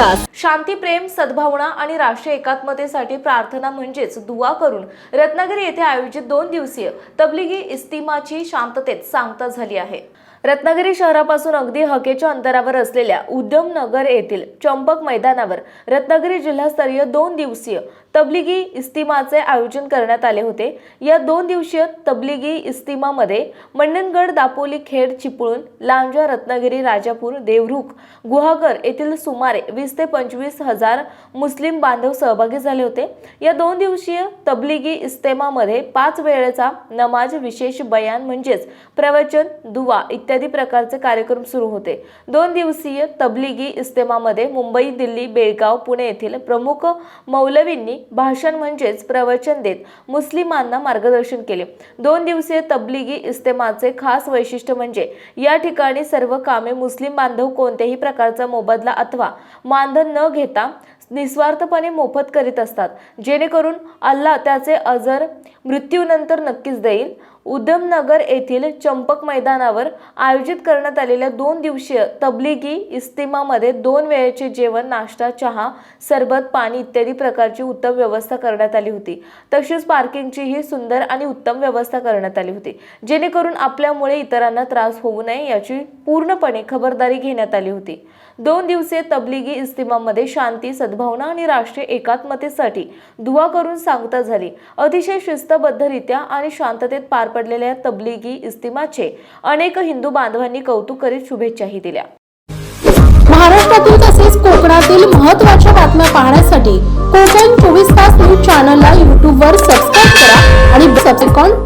तास शांती प्रेम सद्भावना आणि राष्ट्रीय एकात्मतेसाठी प्रार्थना म्हणजेच दुवा करून रत्नागिरी येथे आयोजित दोन दिवसीय तबलिगी इस्तिमाची शांततेत सांगता झाली आहे. रत्नागिरी शहरापासून अगदी हकेच्या अंतरावर असलेल्या उद्यमनगर येथील चंपक मैदानावर रत्नागिरी जिल्हास्तरीय दोन दिवसीय तबलिगी इस्तिमाचे आयोजन करण्यात आले होते. या दोन दिवसीय तबलिगी इस्तिमामध्ये मंडणगड दापोली खेड चिपळूण लांजा रत्नागिरी राजापूर देवरुख गुहागर येथील सुमारे वीस ते पंचवीस हजार मुस्लिम बांधव सहभागी झाले होते. या दोन दिवसीय तबलिगी इस्तेमामध्ये पाच वेळेचा नमाज विशेष बयान म्हणजेच प्रवचन दुवा इत्यादी इत्यादी प्रकारचे कार्यक्रम सुरू होते. दोन दिवसीय तबलिगी इस्तेमामध्ये मुंबई दिल्ली बेळगाव पुणे येथील प्रमुख मौलवींनी भाषण म्हणजेच प्रवचन देत मुस्लिमांना मार्गदर्शन केले. दोन दिवसीय तबलिगी इस्तेमाचे खास वैशिष्ट्य म्हणजे या ठिकाणी सर्व कामे मुस्लिम बांधव कोणत्याही प्रकारचा मोबदला अथवा मानधन न घेता निस्वार्थपणे मोफत करीत असतात. जेणेकरून अल्लाह त्याचे अजर मृत्यूनंतर नक्कीच देईल. उधमनगर येथील चंपक मैदानावर आयोजित करण्यात आलेल्या दोन दिवसीय तबलिगी इस्तिमामध्ये दोन वेळेचे जेवण नाश्ता चहा सरबत पाणी इत्यादी प्रकारची उत्तम व्यवस्था करण्यात आली होती. तशीच पार्किंगचीही सुंदर आणि उत्तम व्यवस्था करण्यात आली होती. जेणेकरून आपल्यामुळे इतरांना त्रास होऊ नये याची पूर्णपणे खबरदारी घेण्यात आली होती. दोन दिवसीय तबलिगी इस्तिमामध्ये शांती सद्भावना आणि राष्ट्रीय एकात्मतेसाठी दुवा करून सांगता झाली. अतिशय शिस्तबद्धरित्या आणि शांततेत पार पडलेल्या तबलिगी इस्तिमाचे अनेक हिंदू बांधवांनी कौतुक करीत शुभेच्छाही दिल्या. महाराष्ट्रातील तसेच कोकणातील महत्त्वाच्या बातम्या पाहण्यासाठी कोकण चोवीस तास न्यूज चॅनलला यूट्यूबवर सबस्क्राईब करा आणि सबसेकॉन